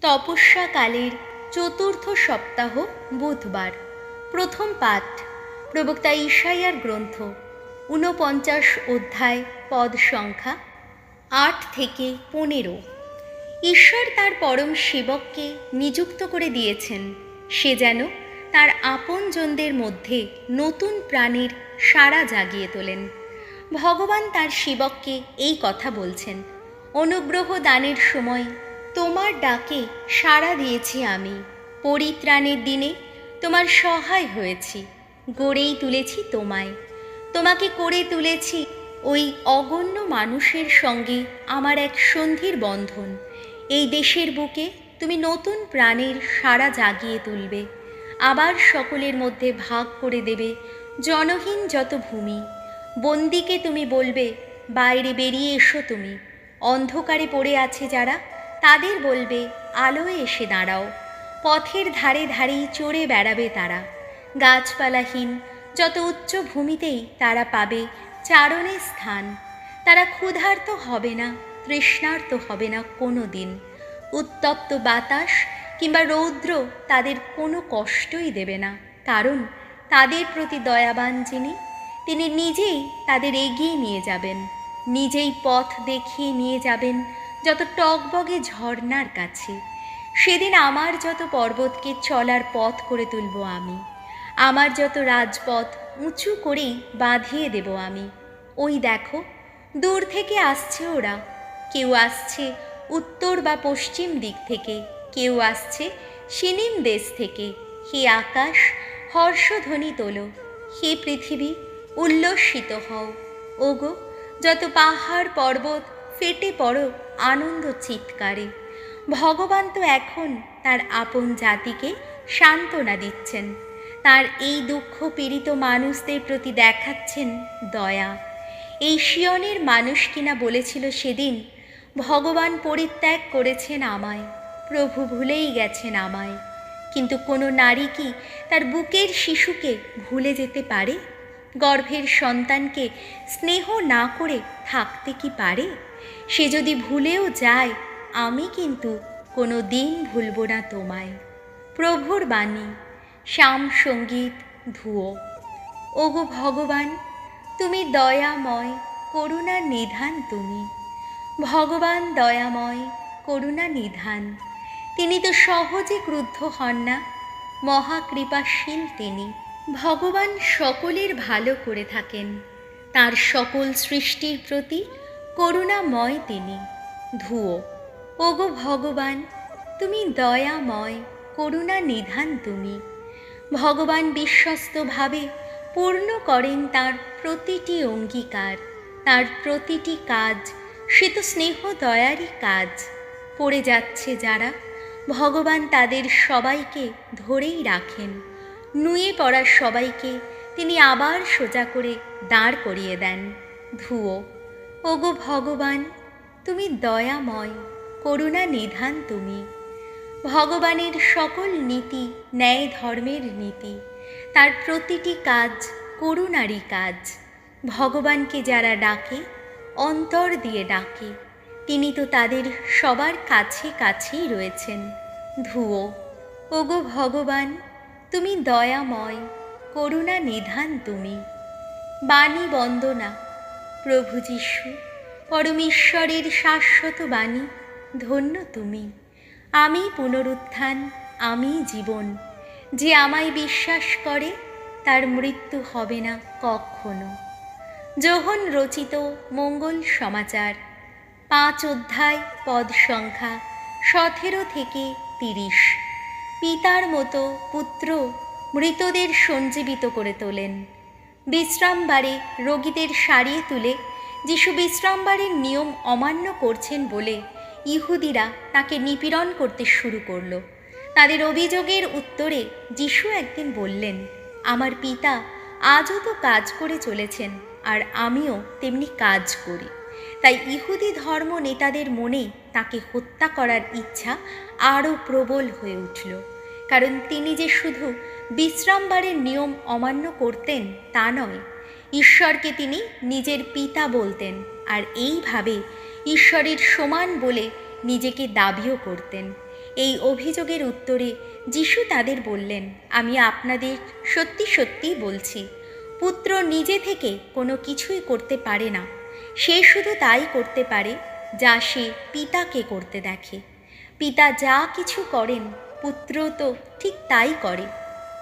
তপস্যাকালের চতুর্থ সপ্তাহ বুধবার। প্রথম পাঠ, প্রবক্তা ঈশাইয়ার গ্রন্থ, ঊনপঞ্চাশ অধ্যায়, পদ সংখ্যা আট থেকে পনেরো। ঈশ্বর তার পরম সেবককে নিযুক্ত করে দিয়েছেন। সে যেন তার আপনজনদের মধ্যে নতুন প্রাণীর সাড়া জাগিয়ে তোলেন। ভগবান তার সেবককে এই কথা বলছেন, অনুগ্রহ দানের সময় তোমার ডাকে সাড়া দিয়েছি আমি। পরিত্রাণের দিনে তোমার সহায় হয়েছি। গড়েই তুলেছি তোমায়। তোমাকে করে তুলেছি ওই অগণ্য মানুষের সঙ্গে আমার এক সন্ধির বন্ধন। এই দেশের বুকে তুমি নতুন প্রাণের সাড়া জাগিয়ে তুলবে। আবার সকলের মধ্যে ভাগ করে দেবে জনহীন যত ভূমি। বন্দিকে তুমি বলবে, বাইরে বেরিয়ে এসো তুমি। অন্ধকারে পড়ে আছে যারা তাদের বলবে, আলোয় এসে দাঁড়াও। পথের ধারে ধারেই চড়ে বেড়াবে তারা। গাছপালাহীন, যত উচ্চ ভূমিতেই তারা পাবে চারণের স্থান। তারা ক্ষুধার্ত হবে না, তৃষ্ণার্ত হবে না কোনো দিন উত্তপ্ত বাতাস কিংবা রৌদ্র তাদের কোনো কষ্টই দেবে না। কারণ তাদের প্রতি দয়াবান যিনি, তিনি নিজেই তাদের এগিয়ে নিয়ে যাবেন। নিজেই পথ দেখিয়ে নিয়ে যাবেন যত টকবগে ঝর্ণার কাছে, সেদিন আমার যত পর্বতকে চলার পথ করে তুলব আমি, আমার যত রাজপথ উঁচু করেই বাঁধিয়ে দেব আমি। ওই দেখো, দূর থেকে আসছে ওরা। কেউ আসছে উত্তর বা পশ্চিম দিক থেকে, কেউ আসছে সিনিম দেশ থেকে। হে আকাশ, হর্ষধ্বনি তোলো। হে পৃথিবী, উল্লসিত হও। ওগো, যত পাহাড় পর্বত ফেটে পড়ো আনন্দ চিৎকারে। ভগবান তো এখন তার আপন জাতিকে সান্ত্বনা দিচ্ছেন। তার এই দুঃখ পীড়িত মানুষদের প্রতি দেখাচ্ছেন দয়া। এই শিয়নের মানুষ কিনা বলেছিল সেদিন, ভগবান পরিত্যাগ করেছেন আমায়, প্রভু ভুলেই গেছেন আমায়। কিন্তু কোনো নারী কি তার বুকের শিশুকে ভুলে যেতে পারে? গর্ভের সন্তানকে স্নেহ না করে থাকতে কি পারে? সে যদি ভুলেও যায়, আমি কিন্তু কোনো দিন ভুলব না তোমায়। প্রভুর বাণী, শ্যাম সংগীত ধুয়ো ওগো ভগবান, তুমি দয়াময়, করুণা নিধান তুমি। ভগবান দয়াময়, করুণা নিধান। তিনি তো সহজে ক্রুদ্ধ হন না, মহাকৃপাশীল তিনি। ভগবান সকলের ভালো করে থাকেন। তার সকল সৃষ্টির প্রতি করুণাময় তিনি। ধুয়ো ওগো ভগবান, তুমি দয়াময় করুণা নিধান তুমি। ভগবান বিশ্বস্তভাবে পূর্ণ করেন তার প্রতিটি অঙ্গীকার, তার প্রতিটি কাজ সে তো স্নেহ দয়ারই কাজ। পড়ে যাচ্ছে যারা, ভগবান তাদের সবাইকে ধরেই রাখেন। নুয়ে পড়া সবাইকে তিনি আবার সোজা করে দাঁড় করিয়ে দেন। ধুয়ো ওগো ভগবান, তুমি দয়াময়, করুণা নিধান তুমি। ভগবানের সকল নীতি, ন্যায় ধর্মের নীতি, তার প্রতিটি কাজ করুণারই কাজ। ভগবানকে যারা ডাকে, অন্তর দিয়ে ডাকে, তিনি তো তাদের সবার কাছে কাছেই রয়েছেন। ধুয়ো ওগো ভগবান, তুমি দয়াময়, করুণা নিধান তুমি। বাণী বন্দনা প্রভু যিশু, পরমেশ্বরের শাশ্বত বাণী, ধন্য তুমি। আমি পুনরুত্থান, আমি জীবন। যে আমায় বিশ্বাস করে, তার মৃত্যু হবে না কখনো। যোহন রচিত মঙ্গল সমাচার, পাঁচ অধ্যায়, পদ সংখ্যা, সতেরো থেকে তিরিশ। পিতার মতো পুত্র মৃতদের সঞ্জীবিত করে তোলেন। বিশ্রামবারে রোগীদের সারিয়ে তুলে, যিশু বিশ্রামবারের নিয়ম অমান্য করছেন বলে ইহুদিরা তাকে নিপীড়ন করতে শুরু করল। তাদের অভিযোগের উত্তরে যিশু একদিন বললেন, আমার পিতা আজও তো কাজ করে চলেছেন, আর আমিও তেমনি কাজ করি। তাই ইহুদি ধর্ম নেতাদের মনে তাকে হত্যা করার ইচ্ছা আরও প্রবল হয়ে উঠল। কারণ তিনি যে শুধু বিশ্রামবারের নিয়ম অমান্য করতেন তা নয়, ঈশ্বরকে তিনি নিজের পিতা বলতেন আর এইভাবে ঈশ্বরের সমান বলে নিজেকে দাবিও করতেন। এই অভিযোগের উত্তরে যিশু তাদের বললেন, আমি আপনাদের সত্যি সত্যিই বলছি, পুত্র নিজে থেকে কোনো কিছুই করতে পারে না। সে শুধু তাই করতে পারে যা সে পিতাকে করতে দেখে। পিতা যা কিছু করেন পুত্র তো ঠিক তাই করে,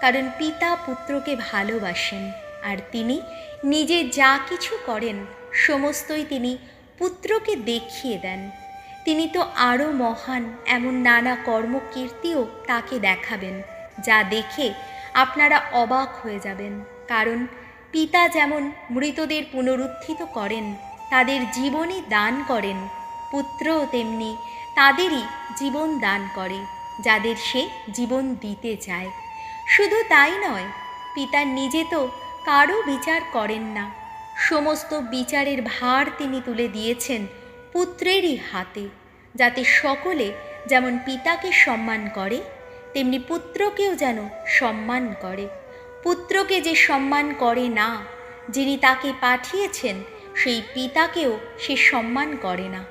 কারণ পিতা পুত্রকে ভালোবাসেন, আর তিনি নিজে যা কিছু করেন, সমস্তই তিনি পুত্রকে দেখিয়ে দেন। তিনি তো আরও মহান এমন নানা কর্মকীর্তিও তাকে দেখাবেন, যা দেখে আপনারা অবাক হয়ে যাবেন, কারণ পিতা যেমন মৃতদের পুনরুত্থিত করেন, তাদের জীবনই দান করেন, পুত্রও তেমনি তাদেরই জীবন দান করে। যাদের সে জীবন দিতে চায়। শুধু তাই নয়, পিতা নিজে তো কারও বিচার করেন না। সমস্ত বিচারের ভার তিনি তুলে দিয়েছেন পুত্রেরই হাতে, যাতে সকলে যেমন পিতাকে সম্মান করে, তেমনি পুত্রকেও যেন সম্মান করে। পুত্রকে যে সম্মান করে না, যিনি তাকে পাঠিয়েছেন, সেই পিতাকেও সে সম্মান করে না।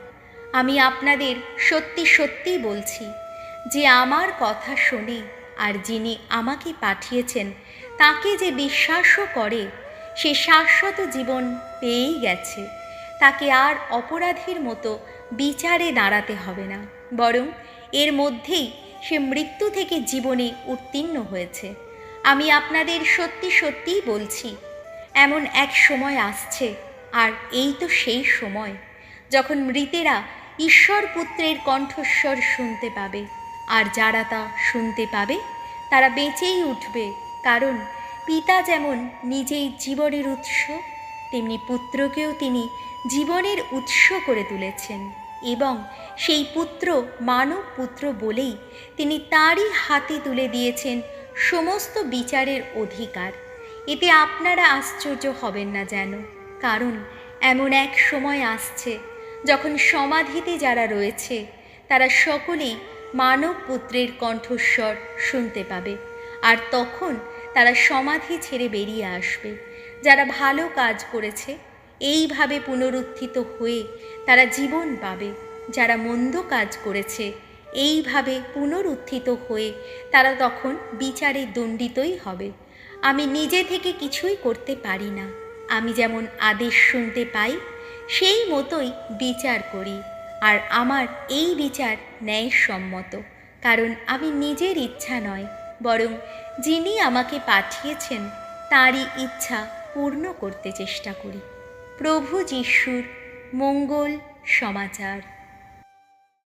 আমি আপনাদের সত্যি সত্যি বলছি যে আমার কথা শোনে আর যিনি আমাকে পাঠিয়েছেন, তাকে যে বিশ্বাসও করে, সে শাশ্বত জীবন পেয়েই গেছে। তাকে আর অপরাধীর মতো বিচারে দাঁড়াতে হবে না, বরং এর মধ্যেই সে মৃত্যু থেকে জীবনে উত্তীর্ণ হয়েছে। আমি আপনাদের সত্যি সত্যিই বলছি, এমন এক সময় আসছে, আর এই তো সেই সময়, যখন মৃতেরা ঈশ্বর পুত্রের কণ্ঠস্বর শুনতে পাবে। আর যারা তা শুনতে পাবে, তারা বেঁচেই উঠবে। কারণ পিতা যেমন নিজেই জীবনের উৎস, তেমনি পুত্রকেও তিনি জীবনের উৎস করে তুলেছেন এবং সেই পুত্র মানব পুত্র বলেই তিনি তারই হাতে তুলে দিয়েছেন সমস্ত বিচারের অধিকার। এতে আপনারা আশ্চর্য হবেন না যেন। কারণ এমন এক সময় আসছে যখন সমাধিতে যারা রয়েছে, তারা সকলেই মানব পুত্রের কণ্ঠস্বর শুনতে পাবে। আর তখন তারা সমাধি ছেড়ে বেরিয়ে আসবে। যারা ভালো কাজ করেছে, এইভাবে পুনরুত্থিত হয়ে তারা জীবন পাবে। যারা মন্দ কাজ করেছে, এইভাবে পুনরুত্থিত হয়ে তারা তখন বিচারে দণ্ডিতই হবে। আমি নিজে থেকে কিছুই করতে পারি না। আমি যেমন আদেশ শুনতে পাই, সেই মতোই বিচার করি। আর আমার এই বিচার ন্যায়সম্মত, কারণ আমি নিজের ইচ্ছা নয়, বরং যিনি আমাকে পাঠিয়েছেন তারই ইচ্ছা পূর্ণ করতে চেষ্টা করি। প্রভু যিশুর মঙ্গল সমাচার।